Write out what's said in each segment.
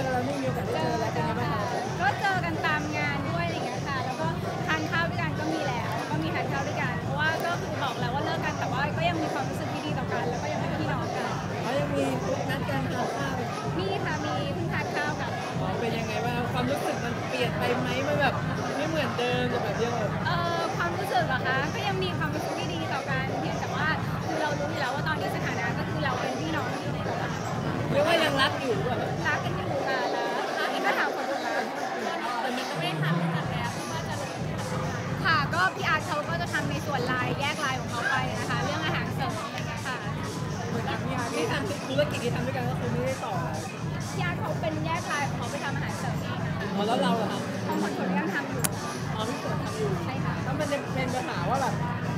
อกันแล้วนี่มีโอกาสได้เจเจออแล้วเป็นกันยังไงบ้างค่ะคะก็เจอกันตามงานด้วยอะไรอย่างเงี้ยค่ะ แล้วก็ทานข้าวด้วยกันก็มีแล้ว ก็มีทานข้าวด้วยกัน เพราะว่าก็คือบอกแล้วว่าเลิกกัน แต่ว่าก็ยังมีความรู้สึกที่ดีต่อกัน แล้วก็ยังเป็นพี่น้องกัน เขายังมีนัดกันทานข้าวมีค่ะ มีเพิ่งทานข้าวกับเป็นยังไงบ้างความรู้สึกมันเปลี่ยนไปไหมมันแบบไม่เหมือนเดิมแต่แบบยังแบบเอ่อความรู้สึกเหรอคะ ก็ยังมีความรู้สึกที่ดีต่อกันเพียงแต่ว่าคือเรารู้อยู่แล้วว่าตอนนี้สถานะก็คือเราเป็นพี่น้องที่ดีต่อกันเรียกว่ายังรักอยู่หรือเปล่ารักกันอยู่ พี่อาร์ตเขาก็จะทำในส่วนลายแยกลายของเขาไปนะคะ เรื่องอาหารเสริมอะไรอย่างเงี้ยค่ะเหมือนกับพี่อาร์ตที่ทำธุรกิจที่ทำด้วยกันก็คือไม่ได้ต่อพี่อาร์ตเขาเป็นแยกลายของเขาไปทำอาหารเสริมเองนะคะอ๋อแล้วเราเหรอคะของคนคนยังทำอยู่อ๋อพี่ฝนทำอยู่ใช่ค่ะแล้วมันเป็นปัญหาว่าแบบ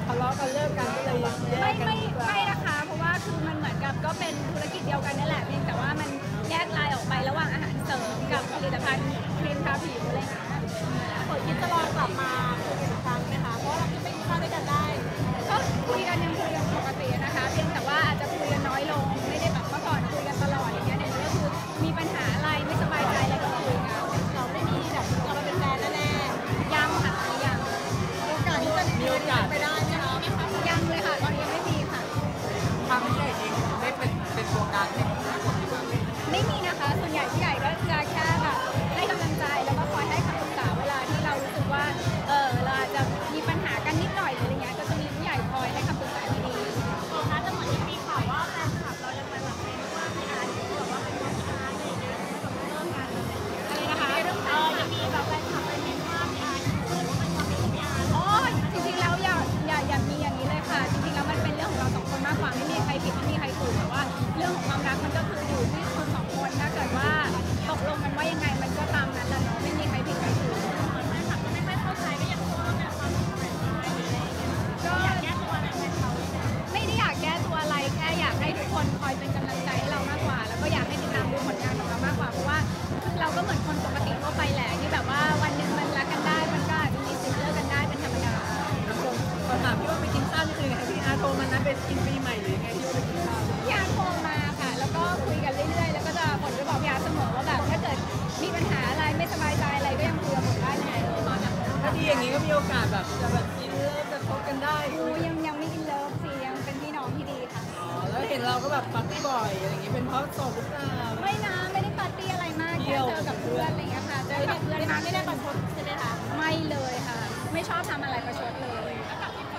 ทะเลาะกันเลิกกันก็เลยแยไม่กกันไม่ดีกว่าไม่นะคะ เพราะว่าคือมันเหมือนกับก็เป็นธุรกิจเดียวกันนั่นแหละเพียงแต่ว่ามันแยกลายออกไประหว่างอาหารเสริมกับผลิตภัณฑ์ครีมทาผิวอะไรอย่างเงี้ยฝนคิดจะลอง โอกาสแบบจะแบบกินเลิฟจะคบกันได้กูยังยังไม่อินเลิฟสิยังเป็นพี่น้องที่ดีค่ะ อ๋อแล้วเห็นเราก็แบบปาร์ตี้บ่อยอะไรอย่างงี้เป็นเพราะโสดหรือเปล่า ไม่นะไม่ได้ปาร์ตี้อะไรมากเที่แค่ยวเจอกับเพื่อนอะไรอย่างเงี้ยค่ะเจอกับเพื่อนมาไม่ได้ประชดใช่ไหมคะไม่เลยค่ะ ไม่ชอบทำอะไรประชดเลย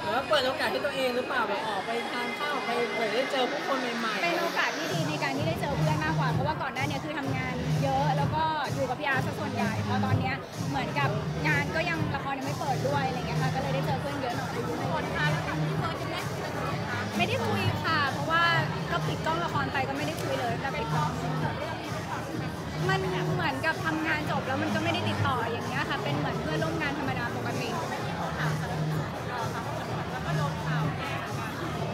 หรือว่าเปิดโอกาสให้ตัวเองหรือเปล่าแบบออกไปทานข้าวไปเปิดได้เจอผู้คนใหม่ๆเป็นโอกาสที่ดีในการที่ได้เจอเพื่อนมากกว่าเพราะว่าก่อนหน้าเนี้คือทำงานเยอะแล้วก็อยู่กับพี่อาร์ตซะส่วนใหญ่พอตอนเนี้ยเหมือนกับงาน แล้วมันก็ไม่ได้ติดต่ออย่างเงี้ยค่ะ เป็นเหมือนเพื่อนร่วมงานธรรมดาปกติ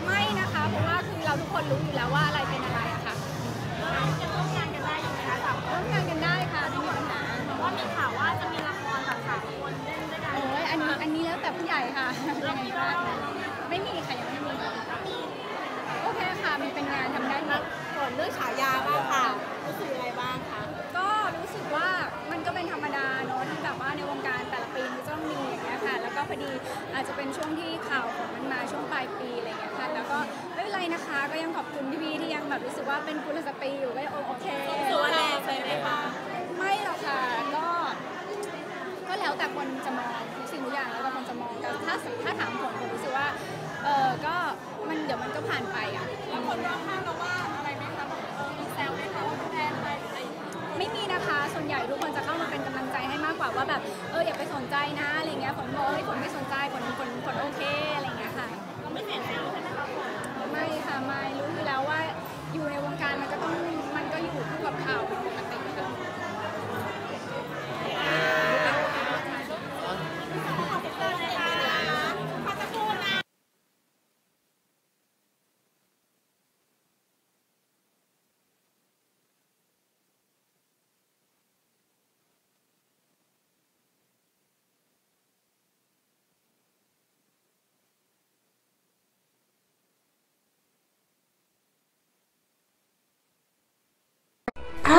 ไม่นะคะ เพราะว่าคือเราทุกคนรู้อยู่แล้วว่าอะไร พอดี อาจจะเป็นช่วงที่ข่าวของมันมาช่วงปลายปีอะไรอย่างเงี้ยค่ะแล้วก็ไม่เป็นไรนะคะ ก็ยังขอบคุณพี่ๆที่ยังแบบรู้สึกว่าเป็นกุลสตรีอยู่ก็ยังโอเคตัวแรงไปไหมคะไม่หรอกค่ะก็ก็แล้วแต่คนจะมองทุกสิ่งทุกอย่างแล้วแต่คนจะมองแต่ถ้าถ้าถามผมผมรู้สึกว่าเออก็มันเดี๋ยวมันก็ผ่านไปอะแล้วคนรอบข้างเราว่าอะไรไหมคะแบบเออมีแซวไหมคะว่าแฟนไปหรืออะไรอย่างเงี้ยไม่มีนะคะส่วนใหญ่ทุกคนจะเข้ามาเป็นกำลัง ว่าว่าแบบเอออย่าไปสนใจนะอะไรเงี้ยฝนบอกเฮ้ยฝนไม่สนใจฝนฝนฝนโอเคอะไรเงี้ยค่ะไม่เสียแซวใช่ไหมคะฝนไม่ค่ะไม่รู้อยู่แล้วว่าอยู่ในวงการมันก็ต้องมันก็อยู่คู่กับข่าวเป็นปกติค่ะ เพราะ